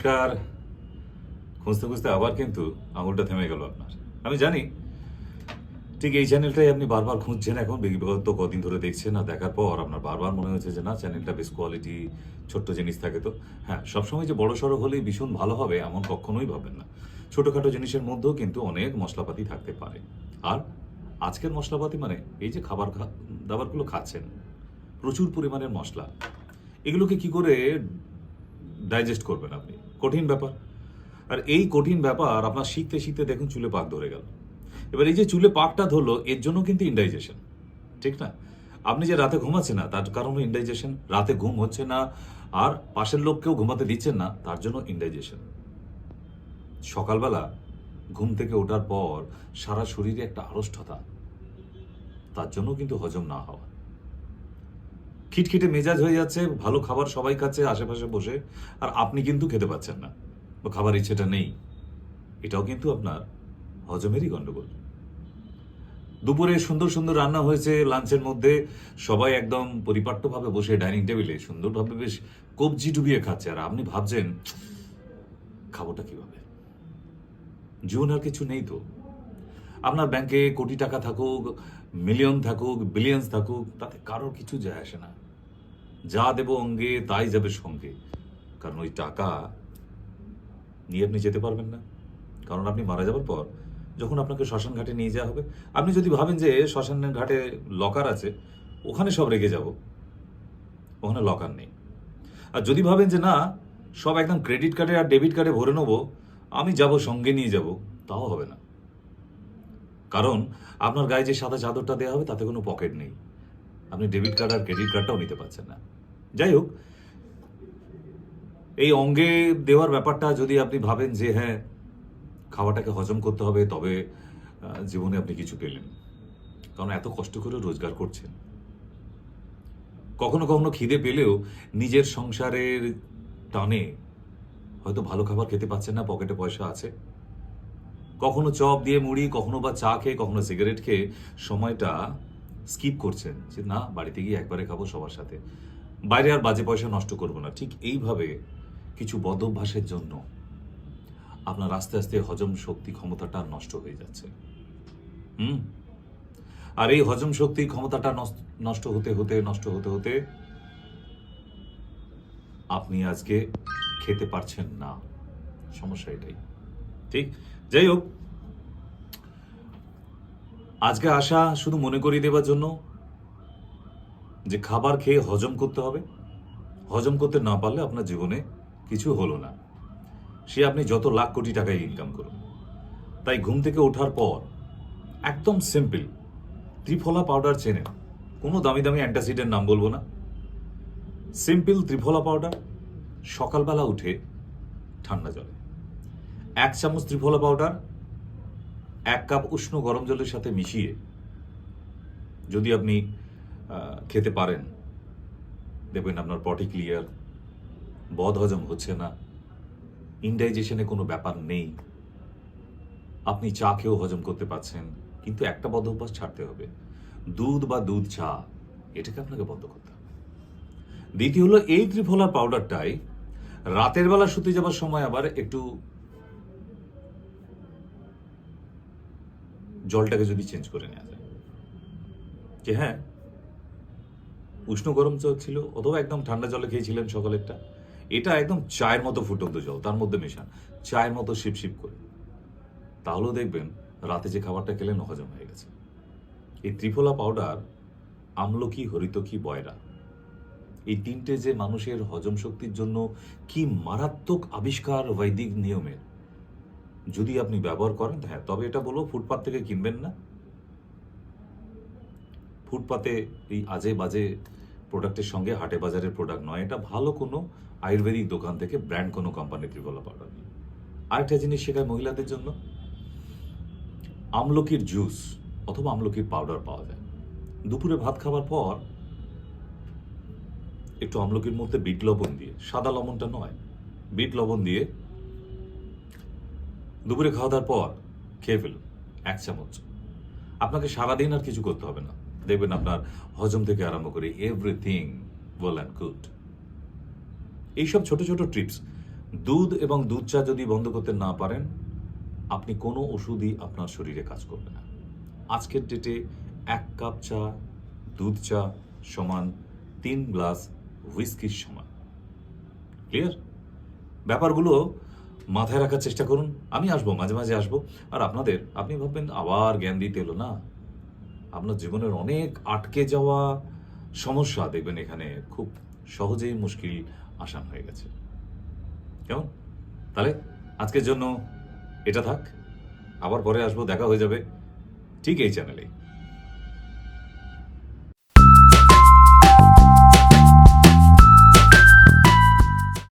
নমস্কার। খুঁজতে খুঁজতে আবার কিন্তু আঙুলটা থেমে গেল আপনার। আমি জানি, ঠিক এই চ্যানেলটাই আপনি বারবার খুঁজছেন এখন বিগত কদিন ধরে দেখছেন আর দেখার পর আপনার বারবার মনে হয়েছে যে না চ্যানেলটা বেশ কোয়ালিটি ছোট্ট জিনিস থাকে তো। হ্যাঁ সবসময় যে বড় সড়ো হলেই ভীষণ ভালো হবে এমন কখনোই ভাবেন না। ছোটোখাটো জিনিসের মধ্যেও কিন্তু অনেক মশলাপাতি থাকতে পারে। আর আজকের মশলাপাতি মানে এই যে খাবার দাবারগুলো খাচ্ছেন, প্রচুর পরিমাণের মশলা, এগুলোকে কি করে ডাইজেস্ট করবেন আপনি? কঠিন ব্যাপার। আর এই কঠিন ব্যাপার আপনার শিখতে শিখতে দেখুন চুলে পাক ধরে গেল। এবার এই যে চুলে পাকটা ধরলো, এর জন্য কিন্তু ইনডাইজেশন ঠিক না? আপনি যে রাতে ঘুমাচ্ছেন না, তার কারণে ইনডাইজেশন রাতে ঘুম হচ্ছে না, আর পাশের লোককেও ঘুমাতে দিচ্ছেন না, তার জন্য ইনডাইজেশন সকালবেলা ঘুম থেকে ওঠার পর সারা শরীরে একটা আড়ষ্টতা তার জন্য কিন্তু হজম না হওয়া। খিটখিটে মেজাজ হয়ে যাচ্ছে, ভালো খাবার সবাই খাচ্ছে আশেপাশে বসে, আর আপনি কিন্তু খেতে পাচ্ছেন না। বা খাবার ইচ্ছেটা নেই। এটাও কিন্তু আপনার হজমেরই গন্ডগোল। দুপুরে সুন্দর সুন্দর রান্না হয়েছে, লাঞ্চের মধ্যে সবাই একদম পরিপাট্যভাবে বসে ডাইনিং টেবিলে সুন্দরভাবে বেশ কবজি ডুবিয়ে খাচ্ছে। আর আপনি ভাবছেন, খাবোটা কীভাবে? জীবন আর কিছু নেই তো। আপনার ব্যাংকে কোটি টাকা থাকুক, মিলিয়ন থাকুক, বিলিয়ন্স থাকুক, তাতে কারোর কিছু যায় আসে না। যা দেব অঙ্গে, তাই যাবে সঙ্গে। কারণ ওই টাকা নিয়ে আপনি যেতে পারবেন না। কারণ আপনি মারা যাওয়ার পর যখন আপনাকে শ্মশান ঘাটে নিয়ে যাওয়া হবে, আপনি যদি ভাবেন যে শ্মশানের ঘাটে লকার আছে, ওখানে সব রেখে যাব। ওখানে লকার নেই। আর যদি ভাবেন যে না, সব একদম ক্রেডিট কার্ডে আর ডেবিট কার্ডে ভরে নেব, আমি যাব সঙ্গে নিয়ে যাব, তাও হবে না। কারণ আপনার গায়ে যে সাদা চাদরটা দেওয়া হবে, তাতে কোনো পকেট নেই। আপনি ডেবিট কার্ড আর ক্রেডিট কার্ডটাও নিতে পারছেন না। যাই হোক, এই অঙ্গে দেওয়ার ব্যাপারটা যদি আপনি ভাবেন যে হ্যাঁ খাওয়াটাকে হজম করতে হবে, তবে জীবনে আপনি কিছু পেলেন। কারণ এত কষ্ট করে রোজগার করছেন। কখনো কখনো খিদে পেলেও নিজের সংসারের টানে হয়তো ভালো খাবার খেতে পাচ্ছেন না, পকেটে পয়সা আছে। কখনো চপ দিয়ে মুড়ি, কখনো বা চা খেয়ে, কখনো সিগারেট খেয়ে সময়টা স্কিপ করছেন যে না, বাড়িতে গিয়ে একবারে খাব সবার সাথে। বাইরে আর বাজে পয়সা নষ্ট করব না। ঠিক এইভাবে কিছু বদভ্যাসের জন্য আপনার আস্তে আস্তে হজম শক্তি ক্ষমতাটা নষ্ট হয়ে যাচ্ছে। হুম? আর এই হজম শক্তি ক্ষমতাটা নষ্ট- হতে হতে, নষ্ট হতে হতে আপনি আজকে খেতে পারছেন না। সমস্যা এটাই। ঠিক? যাই হোক আজকে আসা শুধু মনে করিয়ে দেওয়ার জন্য যে খাবার খেয়ে হজম করতে হবে। হজম করতে না পারলে আপনার জীবনে কিছু হলো না। সে আপনি যত লাখ কোটি টাকায় ইনকাম করুন। তাই ঘুম থেকে ওঠার পর একদম সিম্পল ত্রিফলা পাউডার চেনেন কোনো দামি দামি অ্যান্টাসিডের নাম বলব না। সিম্পল ত্রিফলা পাউডার সকালবেলা উঠে ঠান্ডা জলে। এক চামচ ত্রিফলা পাউডার এক কাপ উষ্ণ গরম জলের সাথে মিশিয়ে যদি আপনি খেতে পারেন, দেখবেন আপনার পটি ক্লিয়ার, বদ হজম হচ্ছে না ইনডাইজেশনে কোনো ব্যাপার নেই, আপনি চা খেয়েও হজম করতে পারছেন, কিন্তু একটা বদ অভ্যাস ছাড়তে হবে। দুধ বা দুধ চা, এটাকে আপনাকে বন্ধ করতে হবে। দ্বিতীয় হলো, এই ত্রিফলার পাউডারটাই রাতের বেলা শুতে যাবার সময় আবার একটু জলটাকে যদি চেঞ্জ করে নেওয়া যায়। যে হ্যাঁ? উষ্ণ গরম ছিল, অথবা একদম ঠান্ডা জলে খেয়েছিলেন সকালেরটা, এটা একদম চায়ের মতো ফুটন্ত জল, তার মধ্যে মেশান। চায়ের মতো শিপ শিপ করে। তাহলেও দেখবেন, রাতে যে খাবারটা খেলেন হজম হয়ে গেছে। এই ত্রিফলা পাউডার আমলকি, হরিতকি, বয়রা, এই তিনটে যে মানুষের হজম শক্তির জন্য কি মারাত্মক আবিষ্কার, বৈদিক নিয়মের। যদি আপনি ব্যবহার করেন হ্যাঁ তবে এটা বলব ফুটপাত থেকে কিনবেন না। ফুটপাতে এই আজে বাজে প্রোডাক্টের সঙ্গে হাটে বাজারের প্রোডাক্ট নয়, এটা ভালো কোনো আয়ুর্বেদিক দোকান থেকে ব্র্যান্ড কোনো কোম্পানির ত্রিফলা নিন আরেকটা জিনিস শেখায় মহিলাদের জন্য, আমলকির জুস অথবা আমলকির পাউডার পাওয়া যায়। দুপুরে ভাত খাবার পর একটু আমলকির মধ্যে বিট লবণ দিয়ে, সাদা লবণটা নয়, বিট লবণ দিয়ে দুপুরে খাওয়া দাওয়ার পর খেয়ে ফেলুন, এক চামচ। আপনাকে সারাদিন আর কিছু করতে হবে না। দেখবেন আপনার হজম থেকে আরম্ভ করে এভরিথিং ওয়েল অ্যান্ড গুড এইসব ছোট ছোট ট্রিপস দুধ এবং দুধ চা যদি বন্ধ করতে না পারেন, আপনি কোনো ওষুধই আপনার শরীরে কাজ করবে না। আজকের ডেটে এক কাপ চা, দুধ চা সমান তিন গ্লাস হুইস্কির সমান। ক্লিয়ার ব্যাপারগুলো মাথায় রাখার চেষ্টা করুন। আমি আসব, মাঝে মাঝে আসব। আর আপনাদের, আপনি ভাববেন, আবার জ্ঞান দিতে এলো না? আপনার জীবনের অনেক আটকে যাওয়া সমস্যা দেখবেন এখানে খুব সহজেই মুশকিল আসান হয়ে গেছে। কেমন? তাহলে আজকের জন্য এটা থাক। আবার পরে আসব, দেখা হয়ে যাবে। ঠিক এই চ্যানেলে